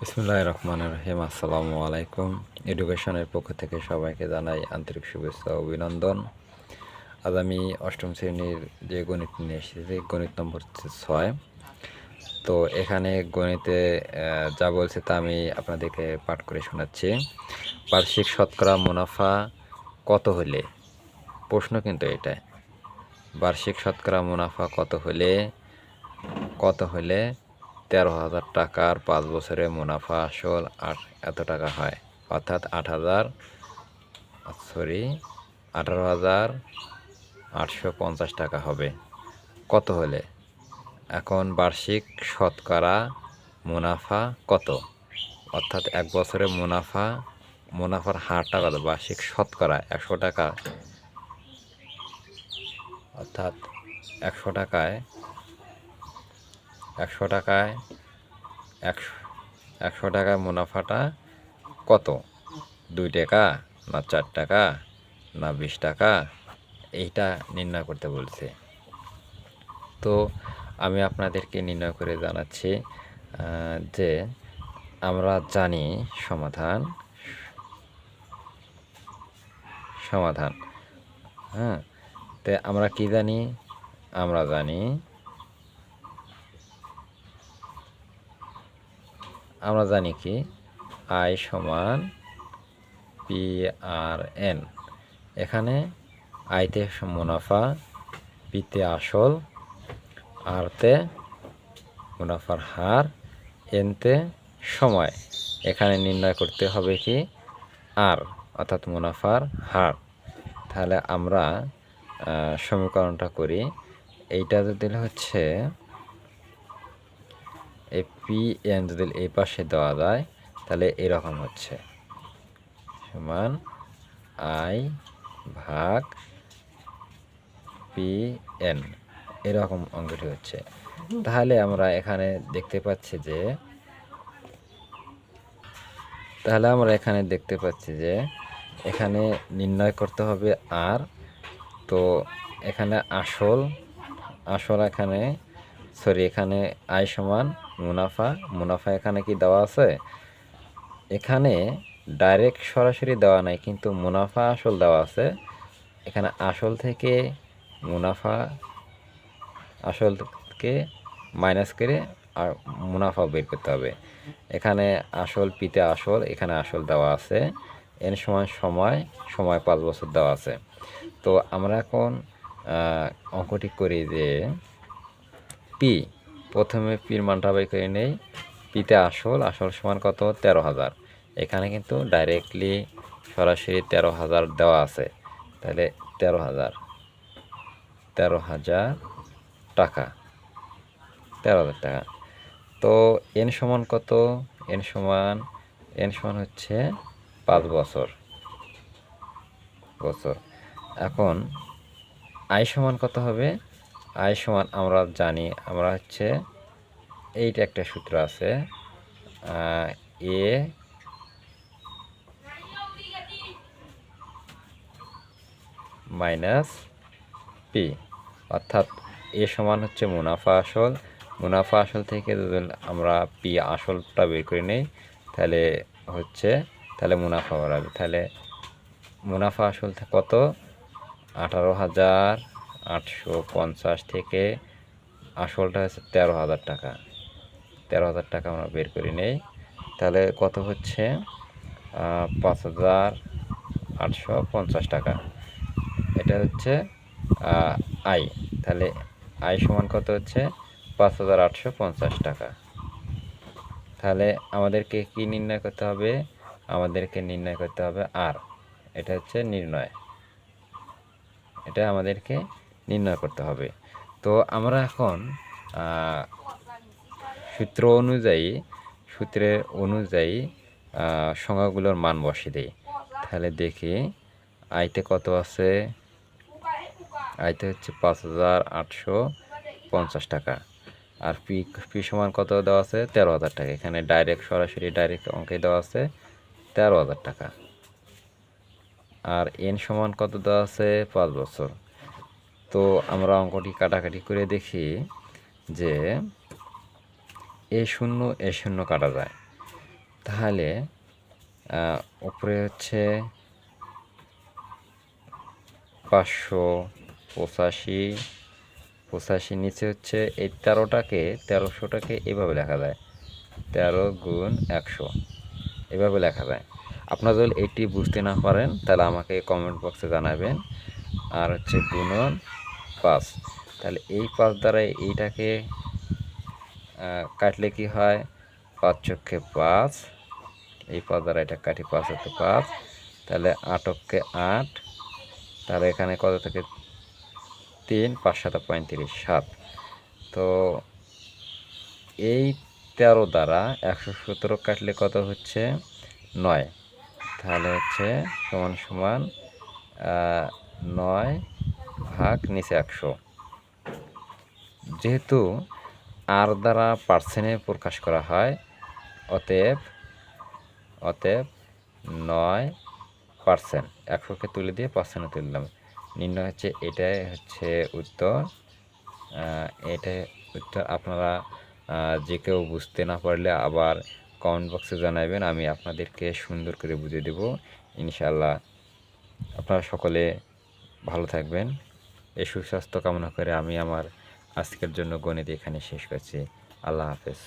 বিসমুল্লাহ রহমান রহিম। আসসালামু আলাইকুম। এডুকেশনের পক্ষ থেকে সবাইকে জানাই আন্তরিক শুভেচ্ছা অভিনন্দন। আজ আমি অষ্টম শ্রেণির যে গণিত নিয়ে এসেছি, গণিত নম্বর ছয়। তো এখানে গণিতে যা বলছে তা আমি আপনাদেরকে পাঠ করে শোনাচ্ছি। বার্ষিক শতকরা মুনাফা কত হলে? প্রশ্ন কিন্তু এটাই। বার্ষিক শতকরা মুনাফা কত হলে? কত হলে? তেরো হাজার টাকার পাঁচ বছরে মুনাফা আসল আট, এত টাকা হয়। অর্থাৎ আট হাজার, সরি, আঠারো হাজার আটশো পঞ্চাশ টাকা হবে। কত হলে? এখন বার্ষিক শতকরা মুনাফা কত? অর্থাৎ এক বছরে মুনাফা, মুনাফার হারটা কত? বার্ষিক শতকরা একশো টাকা। অর্থাৎ একশো টাকায় একশো টাকায়, একশো একশো টাকায় মুনাফাটা কত? দুই টাকা না চার টাকা না বিশ টাকা? এইটা নির্ণয় করতে বলছে। তো আমি আপনাদেরকে নির্ণয় করে জানাচ্ছি যে আমরা জানি সমাধান সমাধান হ্যাঁ? তে আমরা কি জানি? আমরা জানি আমরা জানি কি? আই সমান পি আর এন। এখানে আইতে মুনাফা পিতে আসল, আরতে মুনাফার হার, এনতে সময়। এখানে নির্ণয় করতে হবে কি? আর, অর্থাৎ মুনাফার হার। তাহলে আমরা সমীকরণটা করি। এইটা যদি হচ্ছে পি এন যদি এই পাশে দেওয়া যায়, তাহলে এরকম হচ্ছে। সমান আই ভাগ পি এন এরকম অঙ্কটি হচ্ছে। তাহলে আমরা এখানে দেখতে পাচ্ছি যে, তাহলে আমরা এখানে দেখতে পাচ্ছি যে, এখানে নির্ণয় করতে হবে আর তো এখানে আসল আসল এখানে সরি এখানে আয় সমান মুনাফা মুনাফা এখানে কি দেওয়া আছে? এখানে ডাইরেক্ট সরাসরি দেওয়া নাই, কিন্তু মুনাফা আসল দেওয়া আছে। এখানে আসল থেকে মুনাফা আসলকে মাইনাস করে আর মুনাফা বের করতে হবে। এখানে আসল পিতে আসল, এখানে আসল দেওয়া আছে। এন সময় সময় সময় পাঁচ বছর দেওয়া আছে। তো আমরা এখন অঙ্কটি করি যে পি প্রথমে পির মানটা বাই করে নেই। পিতে আসল আসল সমান কত? তেরো হাজার। এখানে কিন্তু ডাইরেক্টলি সরাসরি তেরো হাজার দেওয়া আছে। তাহলে তেরো হাজার। তেরো হাজার টাকা। তেরো হাজার টাকা। তো এন সমান কত? এন সমান এন সমান হচ্ছে পাঁচ বছর। বছর। এখন আয় সমান কত হবে? আয় সমান আমরা জানি, আমরা হচ্ছে এইটা একটা সূত্র আছে এ মাইনাস পি, অর্থাৎ এ সমান হচ্ছে মুনাফা আসল। মুনাফা আসল থেকে যদি আমরা পি আসলটা বের করে নেই, তাহলে হচ্ছে, তাহলে মুনাফা বাড়াবে। তাহলে মুনাফা আসল কত? আঠারো হাজার আটশো পঞ্চাশ থেকে আসলটা হচ্ছে তেরো হাজার টাকা। তেরো হাজার টাকা আমরা বের করে নেই। তাহলে কত হচ্ছে? পাঁচ হাজার আটশো পঞ্চাশ টাকা। এটা হচ্ছে আয়। তাহলে আয় সমান কত হচ্ছে? পাঁচ হাজার আটশো পঞ্চাশ টাকা। তাহলে আমাদেরকে কি নির্ণয় করতে হবে? আমাদেরকে নির্ণয় করতে হবে আর। এটা হচ্ছে নির্ণয়। এটা আমাদেরকে নির্ণয় করতে হবে। তো আমরা এখন সূত্র অনুযায়ী সূত্রের অনুযায়ী আহ, সংখ্যাগুলোর মান বসিয়ে দিই। তাহলে দেখি আইতে কত আছে? আইতে হচ্ছে পাঁচ হাজার আটশো পঞ্চাশ টাকা। আর পি পি সমান কত দেওয়া আছে? তেরো হাজার টাকা। এখানে ডাইরেক্ট সরাসরি ডাইরেক্ট অঙ্কে দেওয়া আছে তেরো হাজার টাকা। আর এন সমান কত দেওয়া আছে? পাঁচ বছর। তো আমরা অঙ্কটি কাটাকাটি করে দেখি যে এ শূন্য এ শূন্য কাটা যায়। তাহলে উপরে হচ্ছে পাঁচশো পঁচাশি পঁচাশি নিচে হচ্ছে এই তেরোটাকে, তেরোশোটাকে এভাবে লেখা যায়। তেরো গুণ একশো, এভাবে লেখা যায়। আপনারা যদি এটি বুঝতে না পারেন, তাহলে আমাকে কমেন্ট বক্সে জানাবেন। আর হচ্ছে গুণন পাঁচ। তাহলে এই পাঁচ দ্বারা এইটাকে কাটলে কি হয়? পাঁচ চক্ষে পাঁচ। এই পাঁচ দ্বারা এটা কাটি পাঁচ হচ্ছে পাঁচ। তাহলে আটককে আট। তাহলে এখানে কত থেকে? তিন, পাঁচ সাত পঁয়ত্রিশ, সাত। তো এই তেরো দ্বারা একশো সতেরো কাটলে কত হচ্ছে? নয়। তাহলে হচ্ছে সমান সমান নয় ভাগ নিচে একশো। যেহেতু আর দ্বারা পার্সেন্টে প্রকাশ করা হয়, অতএব অতএব নয় পার্সেন্ট। একশোকে তুলে দিয়ে পার্সেন্টে তুললাম। নির্ণয় হচ্ছে এটাই হচ্ছে উত্তর। এটাই উত্তর আপনারা যে কেউ বুঝতে না পারলে আবার কমেন্ট বক্সে জানাবেন। আমি আপনাদেরকে সুন্দর করে বুঝিয়ে দেব। ইনশাল্লাহ আপনারা সকলে ভালো থাকবেন। এ সুস্বাস্থ্য কামনা করে আমি আমার আজকের জন্য গণিত এখানে শেষ করছি। আল্লাহ হাফেজ।